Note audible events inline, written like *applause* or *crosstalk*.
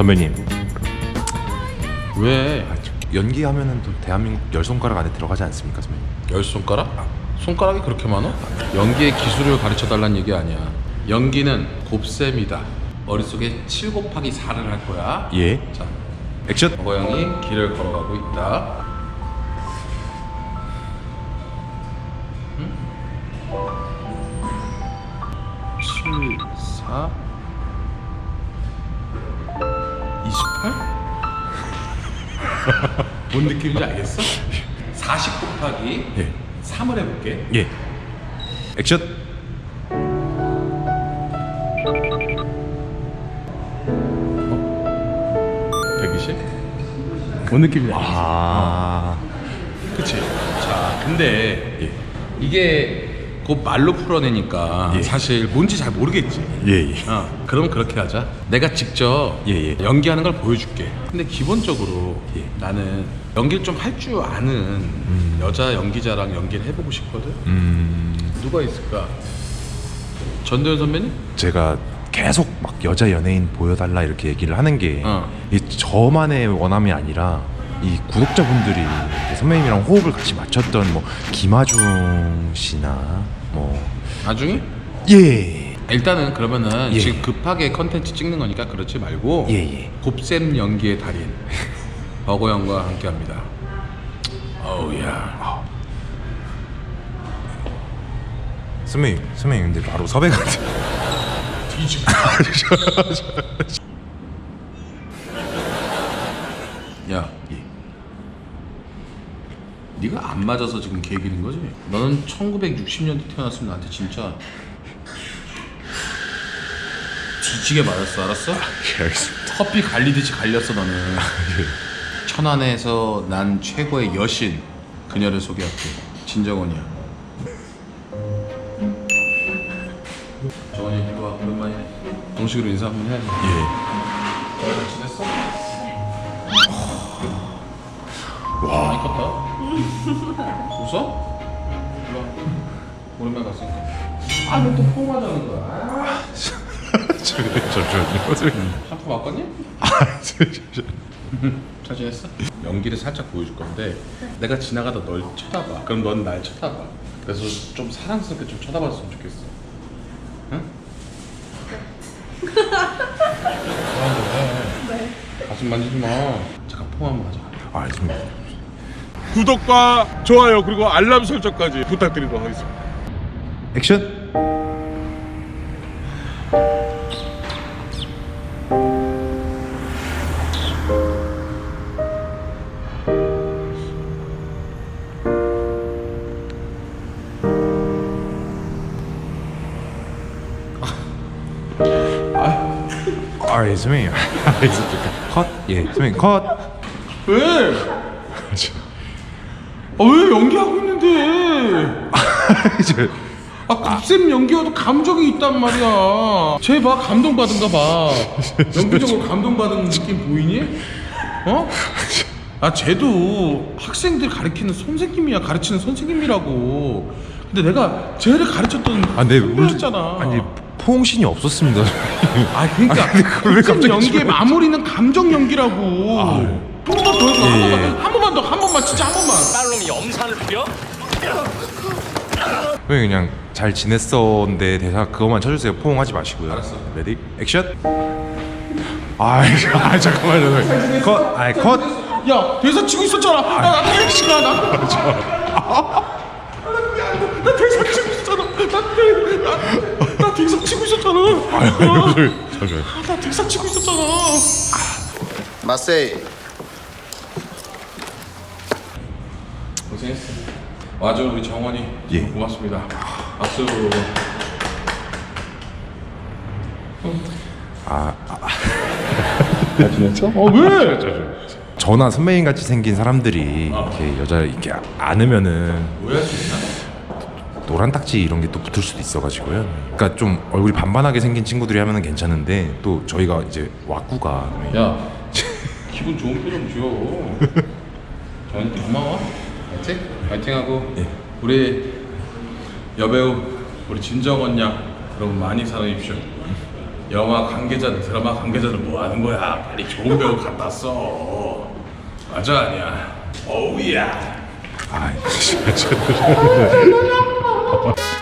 선배님 왜? 연기하면은 또 대한민국 열 손가락 안에 들어가지 않습니까 선배님? 열 손가락? 손가락이 그렇게 많아? 연기의 기술을 가르쳐 달라는 얘기 아니야. 연기는 곱셈이다. 머릿속에 7 곱하기 4를 할 거야. 예 자, 액션 버거 형이 길을 걸어가고 있다. 응? 7, 4, 뭔 느낌인지 알겠어? 40 곱하기 예 3을 해볼게. 예. 액션 120? 뭔 느낌인지 알겠어? 아 그치? 자, 근데 예. 이게 곧 말로 풀어내니까 예. 사실 뭔지 잘 모르겠지. 예, 예. 어, 그럼 그렇게 하자. 내가 직접 예, 예. 연기하는 걸 보여줄게. 근데 기본적으로 예. 나는 연기를 좀 할 줄 아는 여자 연기자랑 연기를 해보고 싶거든. 음 누가 있을까? 전도연 선배님? 제가 계속 막 여자 연예인 보여달라 이렇게 얘기를 하는 게 어. 이 저만의 원함이 아니라 이 구독자분들이 선배님이랑 호흡을 같이 맞췄던 뭐 김하중 씨나 뭐 나중에? 예. 일단은 그러면은 예. 지금 급하게 컨텐츠 찍는 거니까 그렇지 말고 예, 예. 곱셈 연기의 달인 *laughs* 버거 형과 함께합니다. 어우야. 선배님, 선배님 근데 바로 섭외가 돼. 뒤집. *laughs* 야, 예. 네가 안 맞아서 지금 계기는 거지? 너는 1960년대 태어났으면 나한테 진짜 뒤지게 맞았어, 알았어? 예, 알겠습니다. 커피 갈리듯이 갈렸어 너는. 천안에서 난 최고의 여신 그녀를 소개할게. 진정원이야. 정원이 이리 와 오랜만이네. 정식으로 인사 한번 해야지. 예. 많이 컸다. *laughs* 웃어? 일로 와. 오랜만에 봤으니까. 아 너또 포마자는 거야? *laughs* 잠시만요. 샴푸 바꿨니? 아, 잠시만요. 잘 지냈어? 연기를 살짝 보여줄 건데 내가 지나가다 널 쳐다봐 그럼 넌 날 쳐다봐 그래서 좀 사랑스럽게 좀 쳐다봤으면 좋겠어 응? 네 가슴 만지지 마 잠깐 폼 한번 하자 아, 선배님. 구독과 좋아요 그리고 알람 설정까지 부탁드리도록 하겠습니다. 액션. 아, 예, 선배님. 아, 예, 선배님. *laughs* 컷. 예, 선배님 컷. 왜? 아, 왜 연기하고 있는데 *laughs* 저, 아 곱셈 연기여도 감정이 있단 말이야 쟤봐 감동받은가 봐 *laughs* 연기적으로 감동받은 느낌 보이니? 어? 아 쟤도 학생들 가르치는 선생님이야 가르치는 선생님이라고 근데 내가 쟤를 가르쳤던 아, 네, 선배였잖아 아니 포옹신이 없었습니다. 아 그러니까 *laughs* 아니, 그걸 왜 곱셈 갑자기 연기의? 마무리는 감정 연기라고 한 번만 더 해줘 한 예, 번만 더, 한 번만 더 한 번만 진짜 한 번만 딸놈이 염산을 부려? 왜 그냥 잘 지냈었는데 대사 그거만 쳐주세요. 포옹하지 마시고요. 알았어. 레디 액션. 아, *laughs* 아 잠깐만요. 컷. 아, 컷. 야 대사 치고 있었잖아. 야, 나 대사 나. 나 대사 치고 있었잖아. 나, 대- 나, 나 대사 치고 있었잖아. 잠시만. 나 대사 치고 있었잖아. 마세이 고생했어. 와줘 우리 정원이. 예. 고맙습니다. 박수. *laughs* 잘 지냈어? 어 왜? 저나 선배님 같이 생긴 사람들이 이렇게 여자 이렇게 안으면은 오해할 수 있나? 노란 딱지 이런 게 또 붙을 수도 있어가지고요. 그러니까 좀 얼굴이 반반하게 생긴 친구들이 하면은 괜찮은데 또 저희가 이제 왁구가 야 기분 좋은 표정 지어 *laughs* 저한테 고마워 파이팅. 파이팅하고 예. 우리 여배우 우리 진정원 양 여러분 많이 사랑해 주십시오. 영화 관계자들 드라마 관계자들 뭐 하는 거야? 빨리 좋은 배우 갖다 써. 맞아 아니야? 어우야. 아, 진짜. *laughs*